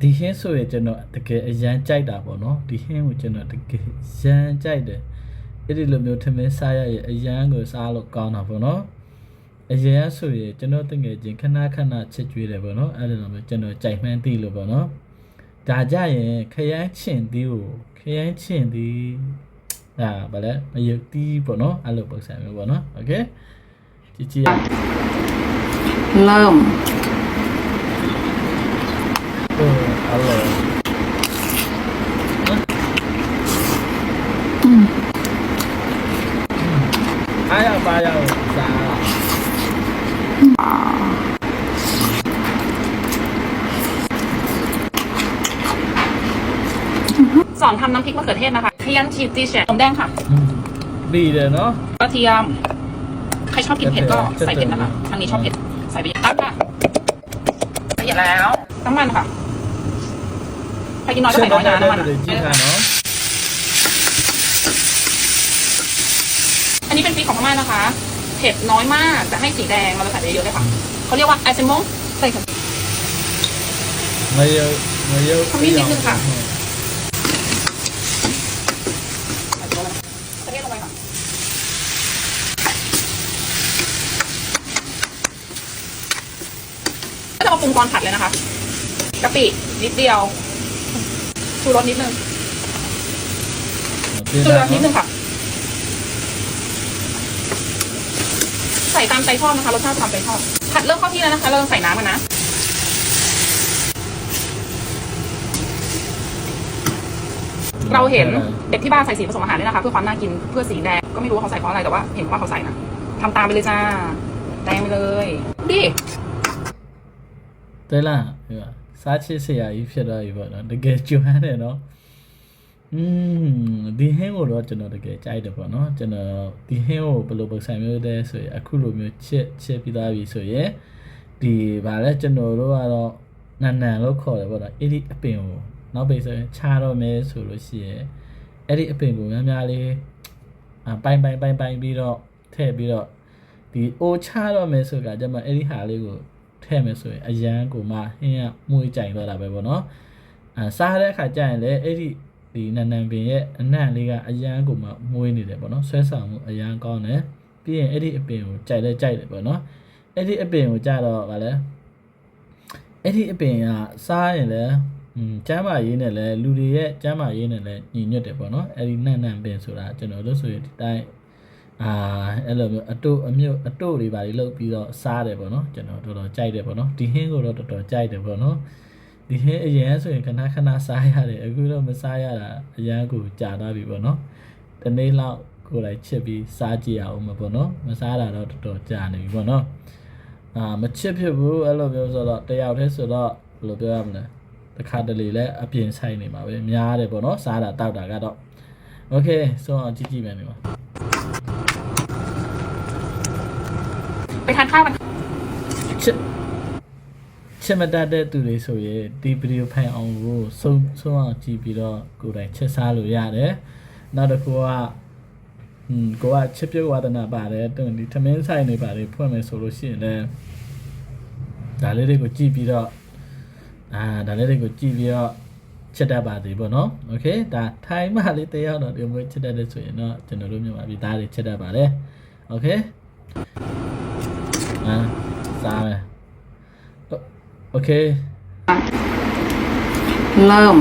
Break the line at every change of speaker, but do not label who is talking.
ဒီဟင်းဆိုရင်ကျွန်တော်တကယ်အရန်ကြိုက်တာပေါ့နော်ဒီဟင်းကိုကျွန်တော်တကယ်ရန်ကြိုက်တယ်အဲ့ဒီလိုမျိုးထမင်းစားရရင်အရန်ကိုစားလို့ကောင်းတာပေါ့နော်အရန်ဆိုရင်ကျွန်တော်တကယ်ချင်းခဏခဏချစ်ကြွေးတယ်ပေါ့နော်အဲ့ဒီလိုမျိုးကျွန်တော်ကြိုက်မှန်းသိလို့ပေါ့နော်ဒါကြရင်ခရမ်းချင်သည်ကိုခရမ်းချင်သည်ဒါဗါလဲမယုတ်တီးပေါ့နော်အဲ့လိုပုံစံမျိုးပေါ့နော်โอเคကြည့်ကြည့်ရ
เริ่ม
เอออร่อย还要发要啥？
สอนทำน้ำพริกมะเขือเทศนะคะขยันชีสตีแฉะนมแดงค่ะ
ดีเลยเนาะ
กระเทียม ใครชอบกินเผ็ดก็ใส่เผ็ดนะคะ ทางนี้ชอบเผ็ด ใส่ไปเยอะค่ะละเอียดแล้วน้ำมันค่ะ ใครกินน้อยก็ใส่น้อยนะน้ำมัน
เดี๋ยวจี้ค่ะเนาะ
อันนี้เป็นพริกของพม่านะคะ เผ็ดน้อยมากแต่ให้สีแดงเราจะใส่ไปเยอะเลยค่ะเขาเรียกว่าไอเซมงใส่ค่ะ
มาเยอะมาเยอะ
ขมิ้นนิดนึงค่ะใส่ไปเลยกระเทียมลงไปค่ะก็จะมาปรุงตอนผัดเลยนะคะกะปินิดเดียว ชูรสนิดนึงชู
ร
สนิดนึงค่ะ ใส่ตามใจชอบนะคะรสชาติตามใจชอบผัดเริ่มเข้าที่แล้วนะคะ เราใส่น้ำกันนะเราเห็นเด็กที่บ้านใส่สีผสมอาหารด้วยนะคะ เพื่อความน่ากินเพื่อสีแดงก็ไม่รู้ว่าเขาใส่เพราะอะไรแต่ว่า เห็นว่าเขาใส่นะทำตามไปเลยจ้าแดงไปเลยดิ
เต้ล่ะเออ စားချစ်စရာကြီးဖြစ်သွားပြီပေါ့နော်တကယ်ကျွမ်းတယ်နော်อืมဒီဟင်းကိုတော့ကျွန်တော်တကယ်ကြိုက်တယ်ပေါ့နော်ကျွန်တော်ဒီဟင်းကိုဘယ်လိုပုံစံမျိုးလဲဆိုရင်အခုလိုမျိုးချစ်ချစ်ပြီးသားပြီဆိုရင်ဒီဗာလဲကျွန်တော်တို့ကတော့နန်နန်လို့ခေါ်တယ်ပေါ့နော်အဲ့ဒီအပင်ကိုနောက်ပိတ်ဆိုရင်ခြားတော့မယ်ဆိုလို့ရှိရင်အဲ့ဒီအပင်ကိုများများလေးအပိုင်ပိုင်ပိုင်ပိုင်ပြီးတော့ထည့်ပြီးတော့ဒီအိုခြားတော့မယ်ဆိုတာကျွန်မအဲ့ဒီဟာလေးကို ထည့်မယ်ဆိုရင်အရန်ကိုမှဟင်းကမွေးကြိုင်တော့တာပဲပေါ့နော်အဲစားတဲ့အခါကျရင်လည်းအဲ့ဒီဒီနန်နန်ပင်ရဲ့အနံ့လေးကအရန်ကိုမှမွေးနေတယ်ပေါ့နော်ဆွဲဆောင်မှုအရန်ကောင်းတယ်ပြီးရင်အဲ့ဒီအပင်ကိုကြိုက်လဲကြိုက်တယ်ပေါ့နော်အဲ့ဒီအပင်ကိုကြတော့ဗာလဲအဲ့ဒီအပင်ကစားရင်လည်းอืมကျမ်းမာရေးနဲ့လည်းလူတွေရဲ့ကျမ်းမာရေးနဲ့လည်းညီညွတ်တယ်ပေါ့နော်အဲ့ဒီနန်နန်ပင်ဆိုတာကျွန်တော်တို့ဆိုရင်ဒီတိုင်း အာအဲ့လိုမျိုးအတုအမြုပ်အတုတွေပါလေလုပ်ပြီးတော့စားတယ်ပေါ့နော်ကျွန်တော်တော်တော်ကြိုက်တယ်ပေါ့နော်ဒီဟင်းကိုတော့တော်တော်ကြိုက်တယ်ပေါ့နော်ဒီဟင်းအရင်ဆိုရင်ခဏခဏစားရတယ်အခုတော့မစားရတာအရန်ကိုကြာသွားပြီပေါ့နော်တနေ့လောက်ကိုယ်တိုင်ချစ်ပြီးစားကြည့်ရအောင်မပေါ့နော်မစားတာတော့တော်တော်ကြာနေပြီပေါ့နော်အာမချစ်ဖြစ်ဘူးအဲ့လိုမျိုးဆိုတော့တယောက်တည်းဆိုတော့ဘယ်လိုပြောရမလဲတခါတလေလည်းအပြင်ဆိုင်နေမှာပဲများတယ်ပေါ့နော်စားတာတောက်တာကတော့ okay ဆိုတော့ကြည့်ကြည့်မယ်နေပါ
ไปทานข้าวกัน
ချစ်ချစ်မတတ်တဲ့သူတွေဆိုရင်ဒီဗီဒီယိုဖိုင်အောင်ကိုဆုံးဆုံးအောင်ကြည့်ပြီးတော့ကိုယ်တိုင်ချက်စားလို့ရတယ်နောက်တစ်ခုကอืมကိုကချစ်ပြုတ်ဝါဒနာပါတယ်တူဒီသမင်းဆိုင်နေပါတယ်ဖွင့်မယ်ဆိုလို့ရှိရင်လည်းဒါလေးတွေကိုကြည့်ပြီးတော့အာဒါလေးတွေကိုကြည့်ပြီးတော့ချက်တတ်ပါသေးပေါ့နော်โอเคဒါထိုင်းမှလေးတယောက်တော့ဒီမျိုးချက်တတ်တဲ့ဆိုရင်တော့ကျွန်တော်တို့မြန်မာပြည်သားတွေချက်တတ်ပါတယ်โอเค นะซาวโอเค
เริ่ม